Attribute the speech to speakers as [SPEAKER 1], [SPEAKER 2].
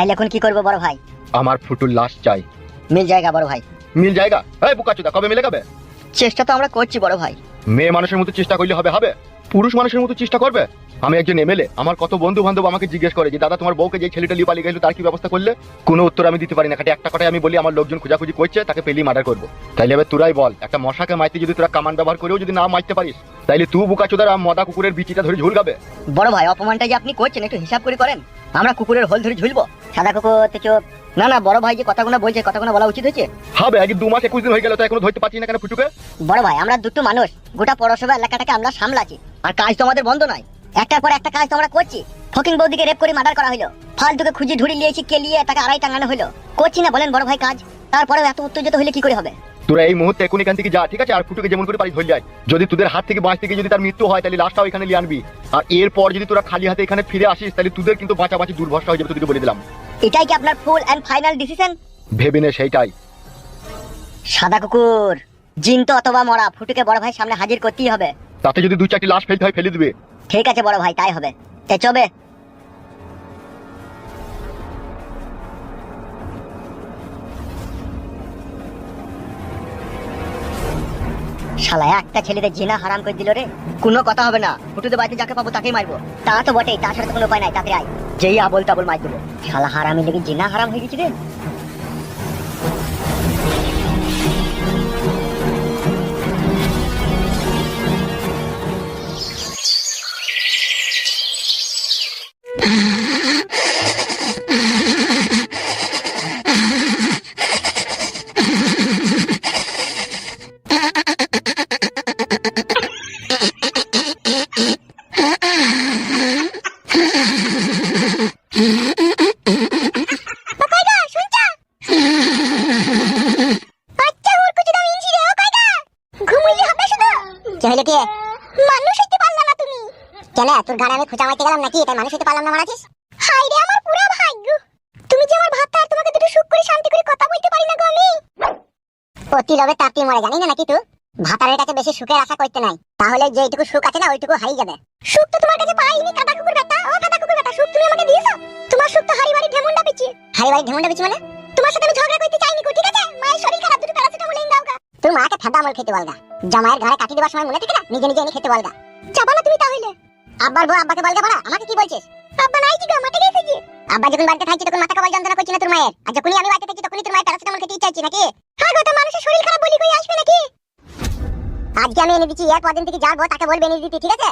[SPEAKER 1] তাইলে এখন কি করব বড় ভাই?
[SPEAKER 2] আমার ফুটুর লাশ চাই।
[SPEAKER 1] মিল জায়গা বড় ভাই।
[SPEAKER 2] মিল জায়গা? এই বুকাচুদা কবে মিলে যাবে
[SPEAKER 1] চেষ্টা তো আমরা করছি বড় ভাই।
[SPEAKER 2] মেয়ে মানুষের মতো চেষ্টা করলে হবে হবে? পুরুষ মানুষের মতো চেষ্টা করবে? আমি একজন এমএলএ আমার কত বন্ধু বান্ধব আমাকে জিজ্ঞেস করে যে দাদা তোমার বউকে যে ছেলেটা লিয়ে পালিয়ে গেল তার কি ব্যবস্থা করলে? কোনো উত্তর আমি দিতে পারি না খালি একটা কথাই আমি বলি আমার লোকজন খোঁজাখুঁজি করছে তাকে পেলি মার্ডার করব। তাইলে এবার তোরাই বল একটা মশাকে মাইতে যদি তোরা কামান ব্যবহার করেও যদি না মারতে পারিস তাইলে তুই বুকাচুদার আর মদা কুকুরের বিচিটা ধরে ঝুলগাবে।
[SPEAKER 1] বড় ভাই অপমানটা যে আপনি করছেন একটু হিসাব করে করেন। আমরা কুকুরের হোল ধরে ঝুলবো। সাদা কুকুর তো চুপ না না বড় ভাই যে কথাগুলো বলছে কথাগুলো বলা উচিত হয়েছে।
[SPEAKER 2] হবে আগে দু মাস একুশ দিন হয়ে গেল তো এখনও ধরতে পারছি না কেন ফুটুকে?
[SPEAKER 1] বড় ভাই আমরা দুটো মানুষ গোটা পৌরসভা এলাকাটাকে আমরা সামলাছি আর কাজ তো আমাদের বন্ধ নয়। একটার পর একটা কাজ তো আমরা করছি। ফকিং বৌদিকে রেপ করে মার্ডার করা হলো। ফালতুকে খুঁজে ধরে নিয়েছি কেলিয়ে তাকে আড়াই টাঙানো হলো। করছি না বলেন বড় ভাই কাজ। তারপরেও এত উত্তেজিত হলে কি করে হবে?
[SPEAKER 2] তোরা এই মুহূর্তে এখন এখান থেকে যা ঠিক আছে? আর ফুটুকে যেমন করে পারি ধরে যায়। যদি তোদের হাত থেকে বাঁচতে গিয়ে যদি তার মৃত্যু হয় তাহলে লাশটাও এখানে নিয়ে আনবি। আর এরপর যদি তোরা খালি হাতে এখানে ফিরে আসিস তাহলে তোদের কিন্তু বাঁচাবাঁচি দুর্ভরসা হয়ে যাবে তোদেরকে বলে দিলাম।
[SPEAKER 1] এটাই কি আপনার ফুল এন্ড ফাইনাল ডিসিশন
[SPEAKER 2] ভেবে নে সেইটাই।
[SPEAKER 1] সাদা কুকুর জিন তো অথবা মরা ফুটুকে বড় ভাই সামনে হাজির করতেই হবে।
[SPEAKER 2] তাতে যদি দুই চারটি লাশ ফেলতে হয় ফেলে দিবে।
[SPEAKER 1] ঠিক আছে বড় ভাই তাই হবে। তে চবে। শালা একটা ছেলেদের জিনা হারাম করে দিল রে। কোনো কথা হবে না। ফুটুতে বাড়িতে যাকে পাবো তাকেই মারবো। তা তো বটেই তাছাড়া তো কোনো উপায় নাই তাতে আয়। যেই আবল তাবল মার দেবো শালা হারামি লেগে জিনা হারাম হয়ে গেছে
[SPEAKER 3] চলে কে? মানুষ হইতে পারলাম না তুমি। চলে তোর গাড়ি আমি খোঁচা মারতে গেলাম নাকি? তাই মানুষ হইতে পারলাম না মারাছিস হাই রে আমার পুরো ভাগ্য। তুমি যে আমার আর তোমাকে দুটো সুখ করে শান্তি করে কথা বলতে পারি না গো আমি। অতি লবে তাতি মরে জানি না নাকি তুই ভাতারের কাছে বেশি সুখের আশা করতে নাই। তাহলে যেইটুকু সুখ আছে না ওইটুকু হারিয়ে যাবে। সুখ তো তোমার কাছে পাইনি কাদা কুকুর বেটা ও কাদা কুকুর বেটা সুখ তুমি আমাকে দিয়েছ? তোমার সুখ তো হারি বাড়ি ঢেমুন্ডা পিছি হারি বাড়ি ঢেমুন্ডা পিছি মানে? তোমার সাথে আমি ঝগড়া করতে চাইনি ঠিক আছে? মায়ের শরীর খারাপ দুটো প্যারাসিটামল এনে দাও গা আমল খেতে জামাইয়ের কাটি দেওয়ার সময় মনে থাকে না? নিজে নিজে এনে খেতে না তুমি তাহলে। আব্বার বউ আব্বাকে আমাকে কি বলছিস? আব্বা নাই কি গো মাঠে গেছে কি আব্বা যখন বাড়িতে থাকছি, তখন মাথা কবল যন্ত্রণা করছি না তোর মায়ের। আর যখনই আমি বাড়িতে থাকি তখনই তোর মায়ের প্যারাসিটামল খেতে ইচ্ছা নাকি? হ্যাঁ গো, তো মানুষের শরীর খারাপ বলি কই আসবে নাকি? আজকে আমি এনে দিচ্ছি এর পরদিন থেকে যার বউ তাকে বলবে, এনে দিতে, ঠিক আছে?